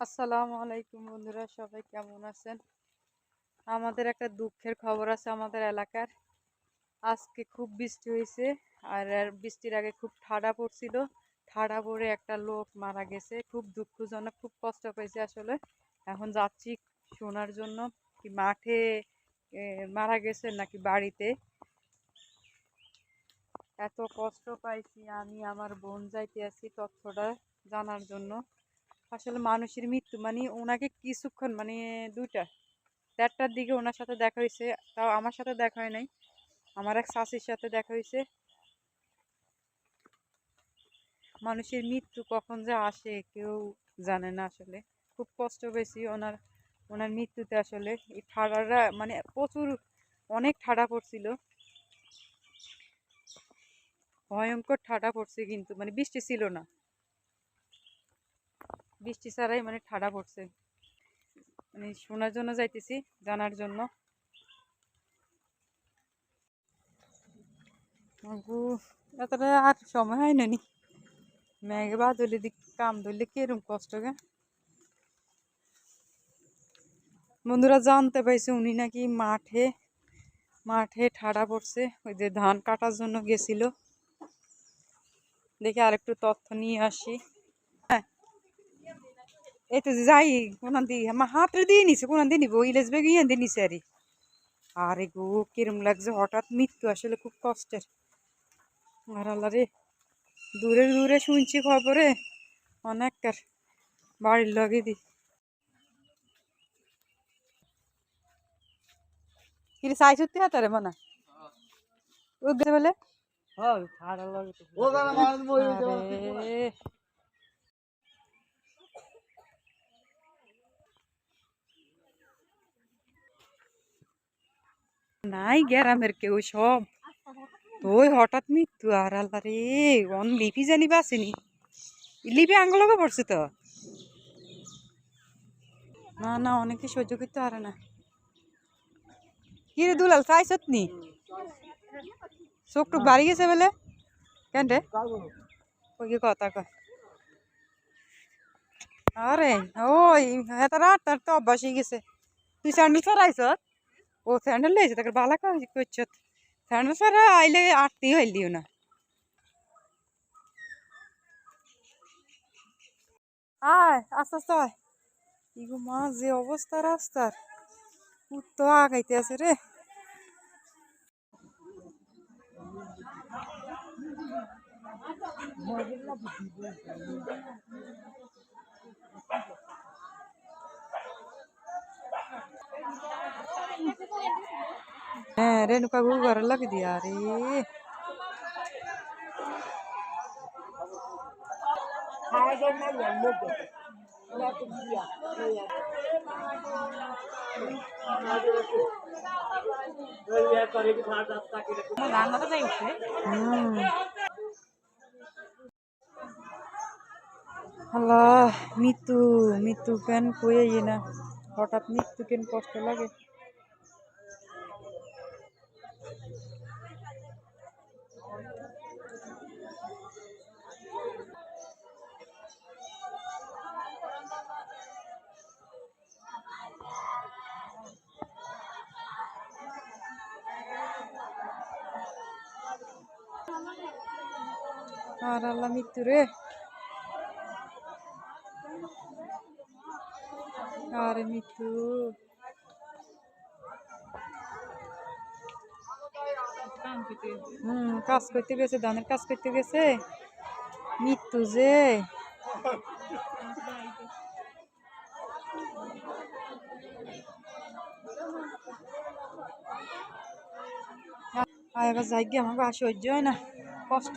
আসসালামু আলাইকুম বন্ধুরা, সবাই কেমন আছেন? আমাদের একটা দুঃখের খবর আছে আমাদের এলাকার। আজকে খুব বৃষ্টি হয়েছে আর বৃষ্টির আগে খুব ঠাডা পড়ছিল। ঠাডা পড়ে একটা লোক মারা গেছে, খুব দুঃখজনক, খুব কষ্ট পেয়েছে আসলে। এখন যাচ্ছি শোনার জন্য কি মাঠে মারা গেছে নাকি বাড়িতে? এত কষ্ট পাইছি আমি, আমার বোন যাইতে আছি তথ্যটা জানার জন্য। আসলে মানুষের মৃত্যু মানে ওনাকে কিছুক্ষণ মানে দুইটা দেড়টার দিকে ওনার সাথে দেখা হয়েছে, তাও আমার সাথে দেখা হয় নাই, আমার এক শাশির সাথে দেখা হয়েছে। মানুষের মৃত্যু কখন যে আসে কেউ জানে না আসলে, খুব কষ্ট পেয়েছি ওনার ওনার মৃত্যুতে আসলে, এই ঠাডাটা মানে প্রচুর, অনেক ঠাডা পড়ছিল। ভয়ঙ্কর ঠাডা পড়ছে কিন্তু মানে বৃষ্টি ছিল না। বৃষ্টি ছাড়াই মানে ঠাডা পড়ছে। মানে শোনার জন্য যাইতেছি, জানার জন্য। আর সময় হয় না নি? মেঘে বাদলে দিক কাম ধরলে কিরম কষ্ট গে? বন্ধুরা জানতে পাইছে উনি নাকি মাঠে মাঠে ঠাডা পড়ছে। ওই যে ধান কাটার জন্য গেছিল। দেখি আরেকটু তথ্য নিয়ে আসি। এই তো যাই কোনান দিয়ে আমার হাতে দিয়ে নিছে কোনান দিয়ে নিবো ইলেজ বেগ ইয়ে দিয়ে নিছে আরে আরে গো কিরম লাগছে হঠাৎ মৃত্যু আসলে খুব কষ্টের আর আল্লাহ রে দূরে দূরে শুনছি খবরে অনেকটার বাড়ির লগে দি কিরে সাই সত্যি হাতারে মনা ও গেছে বলে নাই গ্রামের কেউ সব। ওই হঠাৎ মৃত্যু আর আল্লাহ রে অন লিপি জানি বাসেনি লিপি আঙ্গলকে পড়ছে তো। না না অনেকে সহ্য করতে পারে না। কি রে দুলাল চাইছত নি? চোখ টুক বাড়ি গেছে বলে? কেন রে? ওই কি কথা কয়? আরে ওই হেতার আটটার তো অভ্যাস হয়ে গেছে। তুই স্যান্ডেল সরাইছ ও স্যান্ডেল লইছে তাকে বালা করছ, স্যান্ডেল সরা আইলে আটতেই হইলিও না। আয়, আস্তে আস্তে আয়। মা, যে অবস্থা রাস্তার। উত্ত আগাইতে আছে রে। হ্যাঁ রেণুকা গু ঘর লাগি দিয়া রে হুম আল্লাহ মৃত্যু মৃত্যু কেন কয়ে না হঠাৎ মৃত্যু কেন কষ্ট লাগে আর আল্লাহ মৃত্যু রে। আরে মৃত্যু। হুম, কাজ করতে গেছে ধানের কাজ করতে গেছে। মৃত্যু যে। আর এবার আমার সহ্য হয় না। কষ্ট।